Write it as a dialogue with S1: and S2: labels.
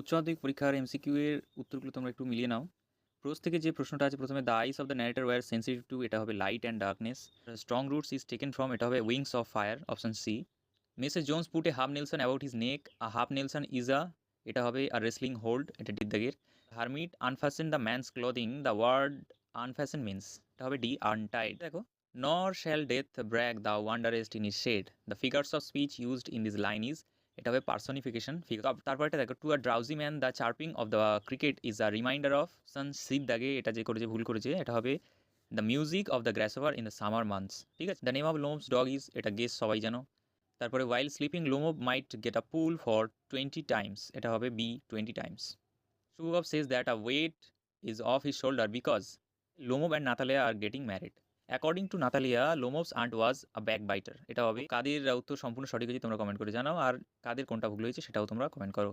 S1: উচ্চ মাধ্যমিক পরীক্ষার এমসিকিউ এর উত্তরগুলো তোমরা একটু মিলিয়ে নাও। প্রোজ থেকে যে প্রশ্নটা আছে, প্রথমে the eyes of the narrator were sensitive to এটা হবে light and darkness strong roots is taken from এটা হবে wings of fire option C message Jones put a half nelson about his neck a half nelson is a এটা হবে আর wrestling hold এটা ডিদ্দাগের। Hermit unfasten the man's clothing the word unfasten means এটা হবে D untied দেখো nor shall death brag the wanderest in his shade the figures of speech used in this line is এটা হবে personification তারপর এটা দেখো to a drowsy man the chirping of the cricket is a reminder of sun সিদ দাগে এটা যে করেছে, ভুল করেছে, এটা হবে the music of the grasshopper in the summer months ঠিক আছে the name of Lomov's dog is এটা গেস সবাই জানো। তারপরে while sleeping Lomov might get a pull for twenty times এটা হবে B twenty times সুগব says that a weight is off his shoulder because Lomov and Natalia are getting married according to Natalia Lomov's aunt was a backbiter এটা হবে কাদের উত্তর সম্পূর্ণ সঠিক হয়েছে তোমরা comment করে জানাও, আর কাদের কোনটা ভুল হয়েছে সেটাও তোমরা কমেন্ট করো।